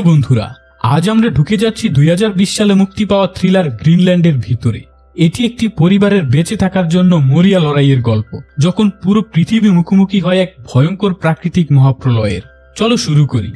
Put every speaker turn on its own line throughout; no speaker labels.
Hello বন্ধুরা, আজ আমরা ঢুকে যাচ্ছি দুই হাজার বিশ সালে মুক্তি পাওয়া থ্রিলার গ্রিনল্যান্ডের ভিতরে। এটি একটি পরিবারের বেঁচে থাকার জন্য মরিয়া লড়াইয়ের গল্প, যখন পুরো পৃথিবী মুখোমুখি হয় এক ভয়ঙ্কর প্রাকৃতিক মহাপ্রলয়ের। চলো শুরু করি।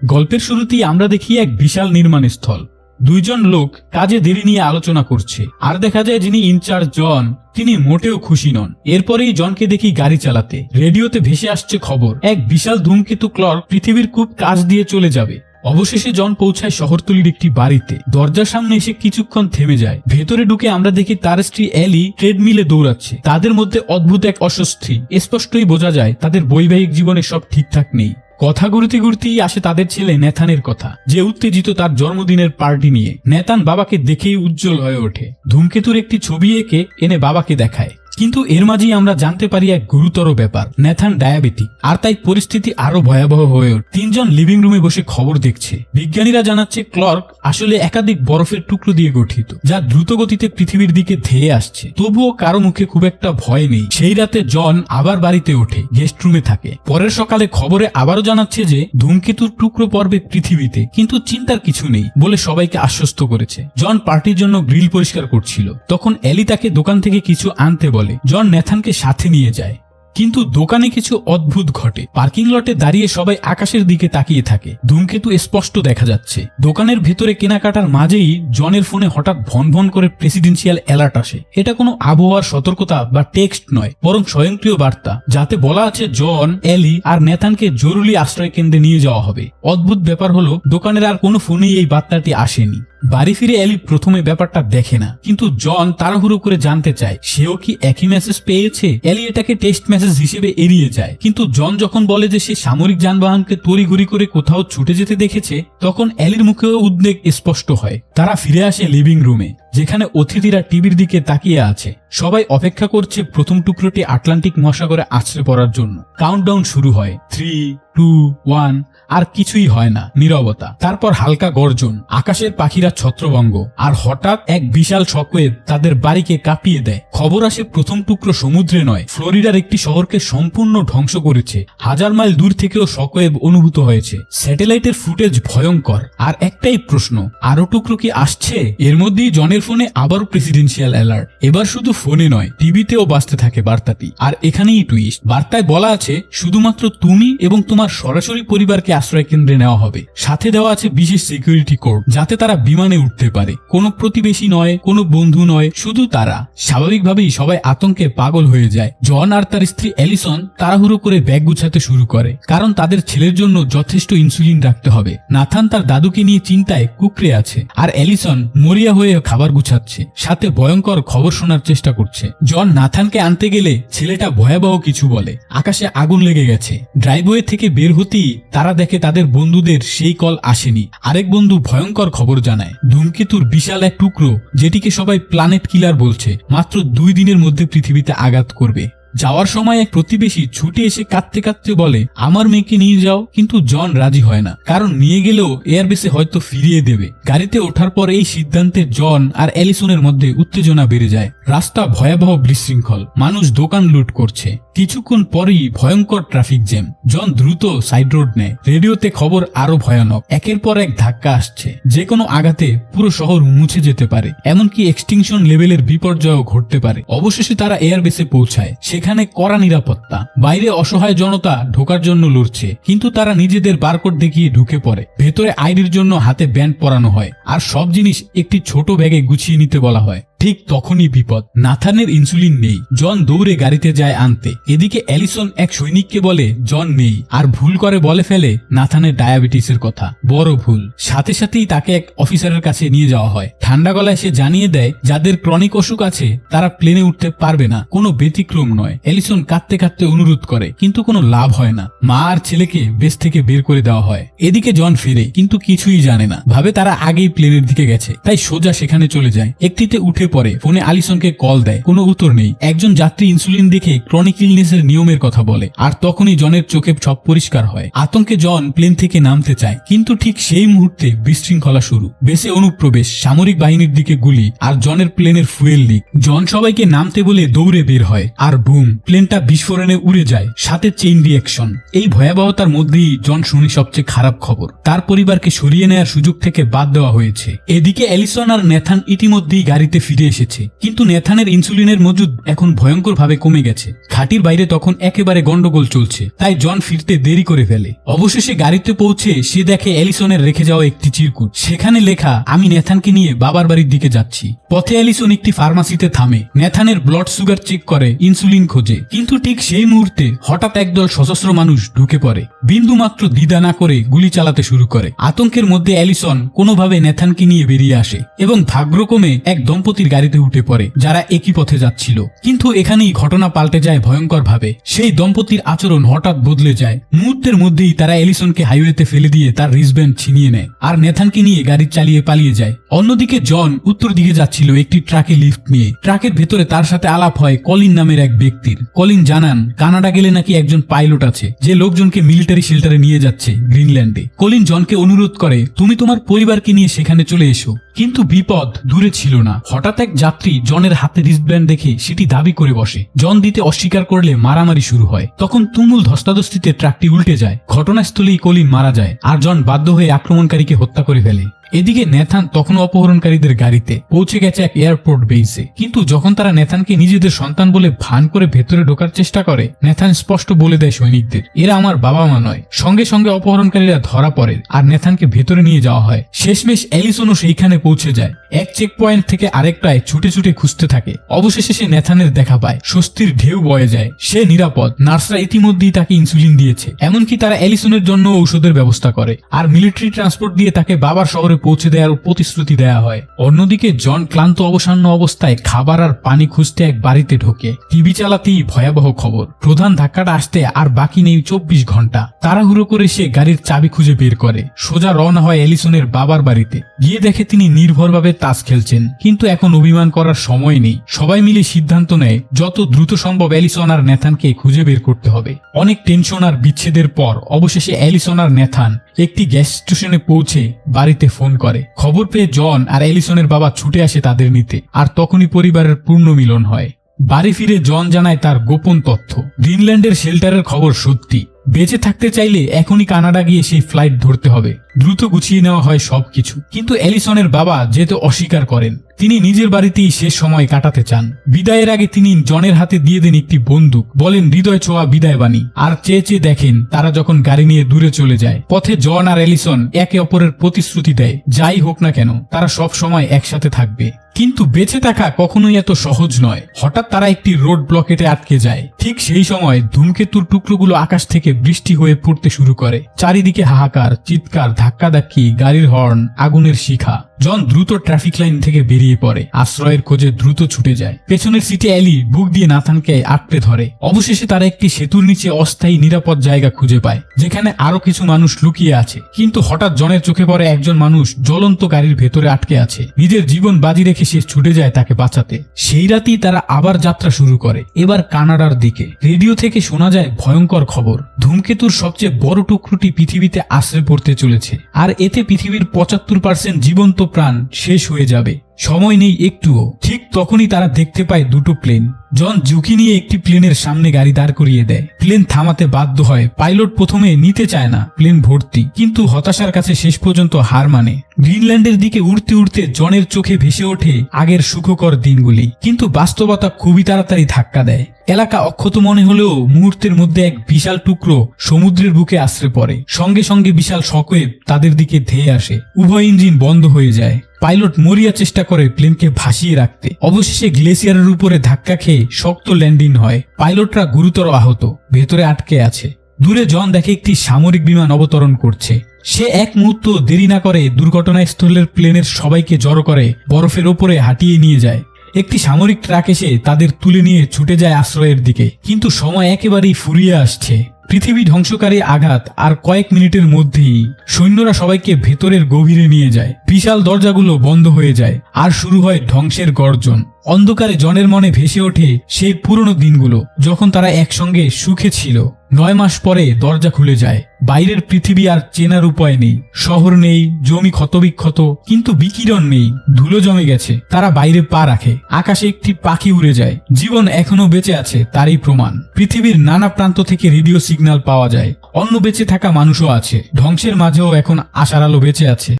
গল্পের শুরুতেই আমরা দেখি এক বিশাল নির্মাণ স্থল। দুইজন লোক কাজে দেরি নিয়ে আলোচনা করছে, আর দেখা যায় যিনি ইনচার্জ জন তিনি মোটেও খুশি নন। এরপরেই জনকে দেখি গাড়ি চালাতে। রেডিওতে ভেসে আসছে খবর, এক বিশাল ধূমকেতু ক্লর পৃথিবীর খুব কাজ দিয়ে চলে যাবে। অবশেষে জন পৌঁছায় শহরতলির একটি বাড়িতে। দরজার সামনে এসে কিছুক্ষণ থেমে যায়। ভেতরে ঢুকে আমরা দেখি তার স্ত্রী এলি ট্রেডমিলে দৌড়াচ্ছে। তাদের মধ্যে অদ্ভুত এক অস্বস্তি। স্পষ্টই বোঝা যায়, তাদের বৈবাহিক জীবনে সব ঠিকঠাক নেই। কথা ঘুরতে ঘুরতেই আসে তাদের ছেলে নেথানের কথা, যে উত্তেজিত তার জন্মদিনের পার্টি নিয়ে। নেতান বাবাকে দেখেই উজ্জ্বল হয়ে ওঠে। ধূমকেতুর একটি ছবি এঁকে এনে বাবাকে দেখায়। কিন্তু এর মাঝেই আমরা জানতে পারি এক গুরুতর ব্যাপার নেথান ডায়াবেটিক আর তাই পরিস্থিতি আরও ভয়াবহ হয়ে ওঠে। তিনজন লিভিং রুমে বসে খবর দেখছে। বিজ্ঞানীরা জানাচ্ছে, ক্লর্ক আসলে একাধিক বরফের টুকরো দিয়ে গঠিত, যা দ্রুত গতিতে পৃথিবীর দিকে ধেয়ে আসছে। তবুও কারও মুখে খুব একটা ভয় নেই। সেই রাতে জন আবার বাড়িতে ওঠে, গেস্ট রুমে থাকে। পরের সকালে খবরে আবারও জানাচ্ছে যে, ধূমকেতুর টুকরো পর্বে পৃথিবীতে, কিন্তু চিন্তার কিছু নেই বলে সবাইকে আশ্বস্ত করেছে। জন পার্টির জন্য গ্রিল পরিষ্কার করছিল। তখন এলি তাকে দোকান থেকে কিছু আনতে বলে জন নেথানকে সাথে নিয়ে যায়। কিন্তু দোকানে কিছু অদ্ভুত ঘটে। পার্কিং লটে দাঁড়িয়ে সবাই আকাশের দিকে তাকিয়ে থাকে। ধূমকেতু স্পষ্ট দেখা যাচ্ছে। দোকানের ভেতরে কেনাকাটার মাঝেই জনের ফোনে হঠাৎ ভন ভন করে প্রেসিডেন্সিয়াল অ্যালার্ট আসে। এটা কোনো আবহাওয়ার সতর্কতা বা টেক্সট নয়, বরং স্বয়ংক্রিয় বার্তা, যাতে বলা আছে জন, এলি আর নেথানকে জরুরি আশ্রয় কেন্দ্রে নিয়ে যাওয়া হবে। অদ্ভুত ব্যাপার হলো, দোকানের আর কোনো ফোনেই এই বার্তাটি আসেনি। বাড়ি ফিরে এলি প্রথমে ব্যাপারটা দেখে না। কিন্তু জন তাড়াহুড়ো করে জানতে চায়, সেও কি একই মেসেজ পেয়েছে? এলি এটাকে টেক্সট মেসেজ হিসেবে এড়িয়ে যায়। কিন্তু জন যখন বলে যে সে সামরিক যানবাহনকে তড়িঘড়ি করে কোথাও ছুটে যেতে দেখেছে, তখন এলির মুখেও উদ্বেগ স্পষ্ট হয়। তারা ফিরে আসে লিভিং রুমে যেখানে অতিথিরা টিভির দিকে তাকিয়ে আছে। সবাই অপেক্ষা করছে প্রথম টুকরোটি আটলান্টিক মহাসাগরে আছড়ে পড়ার জন্য। কাউন্টডাউন শুরু হয়। থ্রি টু ওয়ান আর কিছুই হয় না, নীরবতা। তারপর হালকা গর্জন, আকাশের পাখিরা ছত্রভঙ্গ, আর হঠাৎ এক বিশাল শকওয়েভ তাদের বাড়িকে কাঁপিয়ে দেয়। খবর আসে প্রথম টুকরো সমুদ্রে নয়, ফ্লোরিডার একটি শহরকে সম্পূর্ণ ধ্বংস করেছে। হাজার মাইল দূর থেকেও শকওয়েভ অনুভূত হয়েছে। স্যাটেলাইটের ফুটেজ ভয়ঙ্কর। আর একটাই প্রশ্ন আরও টুকরো কি আসছে? এর মধ্যেই জনের ফোনে আবারও প্রেসিডেন্সিয়াল অ্যালার্ট এবার শুধু ফোনে নয়, টিভিতেও বাঁচতে থাকে বার্তাটি। আর এখানেই টুইস্ট বার্তায় বলা আছে, শুধুমাত্র তুমি এবং তোমার সরাসরি পরিবারকে আশ্রয় কেন্দ্রে নেওয়া হবে। সাথে দেওয়া আছে বিশেষ সিকিউরিটি কোড যাতে তারা বিমানে উঠতে পারে। কোনো প্রতিবেশী নয়, কোনো বন্ধু নয়, শুধু তারা। স্বাভাবিকভাবেই সবাই আতঙ্কে পাগল হয়ে যায়। জন আর তার স্ত্রী অ্যালিসন তাড়াহুড়ো করে ব্যাগ গুছাতে শুরু করে, কারণ তাদের ছেলের জন্য যথেষ্ট ইনসুলিন রাখতে হবে। নাথান তার দাদুকে নিয়ে চিন্তায় কুকড়ে আছে, আর অ্যালিসন মরিয়া হয়ে খাবার গুছাচ্ছে, সাথে ভয়ঙ্কর খবর শোনার চেষ্টা করছে। জন নাথানকে আনতে গেলে ছেলেটা ভয়াবহ কিছু বলে। আকাশে আগুন লেগে গেছে। ড্রাইভওয়ে থেকে বের হতেই তারা দেখে তাদের বন্ধুদের সেই কল আসেনি। আরেক বন্ধু ভয়ঙ্কর খবর জানায়। ধূমকেতুর বিশাল এক টুকরো, যেটিকে সবাই প্ল্যানেট কিলার বলছে, মাত্র দুই দিনের মধ্যে পৃথিবীতে আঘাত করবে। যাওয়ার সময় এক প্রতিবেশী ছুটে এসে কাঁদতে কাঁদতে বলে, আমার মেয়েকে নিয়ে যাও, কিন্তু জন রাজি হয় না। কারণ নিয়ে গেলেও এয়ারবেসে হয়তো ফিরিয়ে দেবে। গাড়িতে ওঠার পর এই সিদ্ধান্তে জন আর অ্যালিসনের মধ্যে উত্তেজনা বেড়ে যায়। রাস্তা ভয়াবহ বিশৃঙ্খল। মানুষ দোকান লুট করছে। কিছুক্ষণ পরেই ভয়ঙ্কর ট্রাফিক জ্যাম। জন দ্রুত সাইড রোড নেয়। রেডিওতে খবর আরও ভয়ানক। একের পর এক ধাক্কা আসছে। যে কোনো আঘাতে পুরো শহর মুছে যেতে পারে। এমনকি এক্সটিংশন লেভেলের বিপর্যয়ও ঘটতে পারে। অবশেষে তারা এয়ারবেসে পৌঁছায়। সেখানে কড়া নিরাপত্তা। বাইরে অসহায় জনতা ঢোকার জন্য লড়ছে, কিন্তু তারা নিজেদের বারকোড দেখিয়ে ঢুকে পড়ে। ভেতরে আইডির জন্য হাতে ব্যান্ড পরানো হয়, আর সব জিনিস একটি ছোট ব্যাগে গুছিয়ে নিতে বলা হয়। ঠিক তখনই বিপদ। নাথানের ইনসুলিন নেই। জন দৌড়ে গাড়িতে যায় আনতে। এদিকে অ্যালিসন এক সৈনিককে বলে, জন নেই। আর ভুল করে বলে ফেলে নাথানের ডায়াবেটিসের কথা। বড় ভুল। সাথে সাথেই তাকে এক অফিসারের কাছে নিয়ে যাওয়া হয়। ঠান্ডা গলায় সে জানিয়ে দেয়, যাদের ক্রনিক অসুখ আছে, তারা প্লেনে উঠতে পারবে না। কোনো ব্যতিক্রম নয়। অ্যালিসন কাঁদতে কাঁদতে অনুরোধ করে, কিন্তু কোনো লাভ হয় না। মা আর ছেলেকে বেশ থেকে বের করে দেওয়া হয়। এদিকে জন ফিরে, কিন্তু কিছুই জানে না। ভাবে তারা আগেই প্লেনের দিকে গেছে। তাই সোজা সেখানে চলে যায়। একটিতে উঠে পড়ে ফোনে আলিসনকে কল দেয়। কোনো উত্তর নেই। একজন যাত্রী ইনসুলিন দেখে ক্রনিক ইলনেসের নিয়মের কথা বলে। আর তখনই জনের চোখে সব পরিষ্কার হয়। আতঙ্কে জন প্লেন থেকে নামতে চায়। কিন্তু ঠিক সেই মুহূর্তে বিশৃঙ্খলা শুরু। বেসে অনুপ্রবেশ, সামরিক বাহিনীর দিকে গুলি আর জনের প্লেনের ফুয়েল লিক। জন সবাইকে নামতে বলে দৌড়ে বের হয়। আর বুম, প্লেনটা বিস্ফোরণে উড়ে যায়। সাথে চেইন রিয়াকশন এই ভয়াবহতার মধ্যেই জন শুনি সবচেয়ে খারাপ খবর। তার পরিবারকে সরিয়ে নেওয়ার সুযোগ থেকে বাদ দেওয়া হয়েছে। এদিকে অ্যালিসন আর নেথান ইতিমধ্যেই গাড়িতে ফিরে এসেছে। কিন্তু নেথানের ইনসুলিনের মজুদ এখন ভয়ঙ্কর ভাবে কমে গেছে। ঘাটির বাইরে তখন একেবারে গন্ডগোল চলছে। তাই জন ফিরতে দেরি করে ফেলে। অবশেষে গাড়িতে পৌঁছে সে দেখে অ্যালিসনের রেখে যাওয়া একটি চিরকুট। সেখানে লেখা, আমি নেথানকে নিয়ে বাবার বাড়ির দিকে যাচ্ছি। পথে অ্যালিসন একটি ফার্মাসিতে থামে। নেথানের ব্লাড সুগার চেক করে, ইনসুলিন খোঁজে। কিন্তু ঠিক সেই মুহূর্তে হঠাৎ একদল সশস্ত্র মানুষ ঢুকে পড়ে। বিন্দু মাত্র দ্বিধা না করে গুলি চালাতে শুরু করে। আতঙ্কের মধ্যে অ্যালিসন কোনোভাবে নেথানকে নিয়ে বেরিয়ে আসে এবং ভাগ্যক্রমে এক দম্পতির গাড়িতে উঠে পড়ে, যারা একই পথে যাচ্ছিল। কিন্তু এখানেই ঘটনা পাল্টে যায় ভয়ঙ্কর ভাবে সেই দম্পতির আচরণ হঠাৎ বদলে যায়। মুহূর্তের মধ্যেই তারা এলিসনকে হাইওয়েতে ফেলে দিয়ে তার রিসব্যান্ড ছিনিয়ে নেয় আর নেথানকে নিয়ে গাড়ি চালিয়ে পালিয়ে যায়। অন্যদিকে জন উত্তর দিকে যাচ্ছিল একটি ট্রাকে লিফট নিয়ে। ট্রাকের ভেতরে তার সাথে আলাপ হয় কলিন নামের এক ব্যক্তির। কলিন জানান, কানাডা গেলে নাকি একজন পাইলট আছে, যে লোকজনকে মিলিটারি শেল্টারে নিয়ে যাচ্ছে গ্রিনল্যান্ডে। কলিন জনকে অনুরোধ করে, তুমি তোমার পরিবারকে নিয়ে সেখানে চলে এসো। কিন্তু বিপদ দূরে ছিল না। হঠাৎ এক যাত্রী জনের হাতে রিস্টব্যান্ড দেখে সেটি দাবি করে বসে। জন দিতে অস্বীকার করলে মারামারি শুরু হয়। তখন তুমুল ধস্তাধস্তিতে ট্রাকটি উল্টে যায়। ঘটনাস্থলেই কলিন মারা যায়। আর জন বাধ্য হয়ে আক্রমণকারীকে হত্যা করে ফেলে। এদিকে নেথান তখনও অপহরণকারীদের গাড়িতে পৌঁছে গেছে এক এয়ারপোর্ট বেইসে। কিন্তু যখন তারা নেথানকে নিজেদের সন্তান বলে ভান করে ভেতরে ঢোকার চেষ্টা করে, নেথান স্পষ্ট বলে দেয় সৈনিকদের, এরা আমার বাবা মা নয়। সঙ্গে সঙ্গে অপহরণকারীরা ধরা পড়ে আর নেথানকে ভেতরে নিয়ে যাওয়া হয়। শেষমেশ অ্যালিসনও সেইখানে পৌঁছে যায়। এক চেক পয়েন্ট থেকে আরেকটায় ছুটে ছুটে খুঁজতে থাকে। অবশেষে সে নেথানের দেখা পায়। স্বস্তির ঢেউ বয়ে যায়। সে নিরাপদ। নার্সরা ইতিমধ্যেই তাকে ইনসুলিন দিয়েছে। এমনকি তারা অ্যালিসনের জন্য ঔষধের ব্যবস্থা করে। আর মিলিটারি ট্রান্সপোর্ট দিয়ে তাকে বাবার শহরে পৌঁছে দেওয়ার প্রতিশ্রুতি দেয়া হয়। অন্যদিকে, জন ক্লান্ত অবসান্ন অবস্থায় খাবার আর পানি খুঁজতে এক বাড়িতে ঢোকে। টিভি চালাতেই ভয়াবহ খবর। প্রধান ধাক্কাটা আসতে আর বাকি নেই চব্বিশ ঘণ্টা তাড়াহুড়ো করে সে গাড়ির চাবি খুঁজে বের করে। সোজা রওনা হয় এলিসনের বাবার বাড়িতে। গিয়ে দেখে তিনি নির্ভরভাবে তাস খেলছেন। কিন্তু এখন অভিমান করার সময় নেই। সবাই মিলে সিদ্ধান্ত নেয়, যত দ্রুত সম্ভব অ্যালিসন আর নেথানকে খুঁজে বের করতে হবে। অনেক টেনশন আর বিচ্ছেদের পর অবশেষে অ্যালিসন আর নেথান একটি গ্যাস স্টেশনে পৌঁছে বাড়িতে ফোন করে। খবর পেয়ে জন আর এলিসনের বাবা ছুটে আসে তাদের নিতে, আর তখনই পরিবারের পূর্ণ মিলন হয়। বাড়ি ফিরে জন জানায় তার গোপন তথ্য। গ্রিনল্যান্ডের শেল্টারের খবর সত্যি। বেঁচে থাকতে চাইলে এখনই কানাডা গিয়ে সেই ফ্লাইট ধরতে হবে। দ্রুত গুছিয়ে নেওয়া হয় সবকিছু। কিন্তু অ্যালিসনের বাবা যেতে অস্বীকার করেন, তিনি নিজের বাড়িতেই শেষ সময় কাটাতে চান। বিদায়ের আগে তিনি জনের হাতে দিয়ে দেন একটি বন্দুক, বলেন, হৃদয় ছোঁয়া বিদায় বাণী আর চেয়ে চেয়ে দেখেন, তারা যখন গাড়ি নিয়ে দূরে চলে যায়, পথে জন আর অ্যালিসন একে অপরের প্রতিশ্রুতি দেয়, যাই হোক না কেন, তারা সব সময় একসাথে থাকবে। কিন্তু বেঁচে থাকা কখনোই এত সহজ নয়। হঠাৎ তারা একটি রোড ব্লকেটে আটকে যায়। ঠিক সেই সময় ধূমকেতুর টুকরোগুলো আকাশ থেকে বৃষ্টি হয়ে পড়তে শুরু করে। চারিদিকে হাহাকার, চিৎকার ধাক্কাধাক্কি গাড়ির হর্ন, আগুনের শিখা। জন দ্রুত ট্রাফিক লাইন থেকে বেরিয়ে পড়ে। আশ্রয়ের খোঁজে দ্রুত ছুটে যায়। পেছনের সিটে অ্যালি বুক দিয়ে নাথানকে আঁকড়ে ধরে। অবশেষে তারা একটি সেতুর নিচে অস্থায়ী নিরাপদ জায়গা খুঁজে পায়, যেখানে আরও কিছু মানুষ লুকিয়ে আছে। কিন্তু হঠাৎ জনের চোখে পড়ে একজন মানুষ জ্বলন্ত গাড়ির ভেতরে আটকে আছে। নিজের জীবন বাজি রেখে সে ছুটে যায় তাকে বাঁচাতে। সেই রাতেই তারা আবার যাত্রা শুরু করে। এবার কানাডার দিকে। রেডিও থেকে শোনা যায় ভয়ঙ্কর খবর। ধূমকেতুর সবচেয়ে বড় টুকরোটি পৃথিবীতে আশ্রে পড়তে চলেছে। আর এতে পৃথিবীর পঁচাত্তর পার্সেন্ট জীবন্ত প্রাণ শেষ হয়ে যাবে। সময় নেই একটুও। ঠিক তখনই তারা দেখতে পায় দুটো প্লেন। জন ঝুঁকি নিয়ে একটি প্লেনের সামনে গাড়ি দাঁড় করিয়ে দেয়। প্লেন থামাতে বাধ্য হয়। পাইলট প্রথমে নিতে চায় না প্লেন ভর্তি, কিন্তু হতাশার কাছে শেষ পর্যন্ত হার মানে। গ্রিনল্যান্ডের দিকে উড়তে উড়তে জনের চোখে ভেসে ওঠে আগের সুখকর দিনগুলি। কিন্তু বাস্তবতা খুবই তাড়াতাড়ি ধাক্কা দেয়। এলাকা অক্ষত মনে হলেও মুহূর্তের মধ্যে এক বিশাল টুকরো সমুদ্রের বুকে আশ্রে পড়ে। সঙ্গে সঙ্গে বিশাল শকওয়েভ তাদের দিকে ধেয়ে আসে। উভয় ইঞ্জিন বন্ধ হয়ে যায়। পাইলট মরিয়া চেষ্টা করে প্লেনকে ভাসিয়ে রাখতে। অবশেষে গ্লেসিয়ারের উপরে ধাক্কা খেয়ে শক্ত ল্যান্ডিং হয়। পাইলটরা গুরুতর আহত। ভেতরে আটকে আছে। দূরে জন দেখে একটি সামরিক বিমান অবতরণ করছে। সে এক মুহূর্ত দেরি না করে দুর্ঘটনাস্থলের প্লেনের সবাইকে জড়ো করে বরফের ওপরে হাঁটিয়ে নিয়ে যায়। একটি সামরিক ট্রাক এসে তাদের তুলে নিয়ে ছুটে যায় আশ্রয়ের দিকে। কিন্তু সময় একেবারেই ফুরিয়ে আসছে। পৃথিবী ধ্বংসকারী আঘাত আর কয়েক মিনিটের মধ্যেই সৈন্যরা সবাইকে ভেতরের গভীরে নিয়ে যায়। বিশাল দরজাগুলো বন্ধ হয়ে যায় আর শুরু হয় ধ্বংসের গর্জন। অন্ধকারে জনের মনে ভেসে ওঠে সেই পুরনো দিনগুলো, যখন তারা একসঙ্গে সুখে ছিল। নয় মাস পরে দরজা খুলে যায়। বাইরের পৃথিবী আর চেনার উপায় নেই। শহর নেই, জমি ক্ষতবিক্ষত, কিন্তু বিকিরণ নেই। ধুলো জমে গেছে। তারা বাইরে পা রাখে। আকাশে একটি পাখি উড়ে যায়। জীবন এখনও বেঁচে আছে, তারই প্রমাণ। পৃথিবীর নানা প্রান্ত থেকে রেডিও সিগন্যাল পাওয়া যায়। অন্য বেঁচে থাকা মানুষও আছে। ধ্বংসের মাঝেও এখন আশার আলো বেঁচে আছে।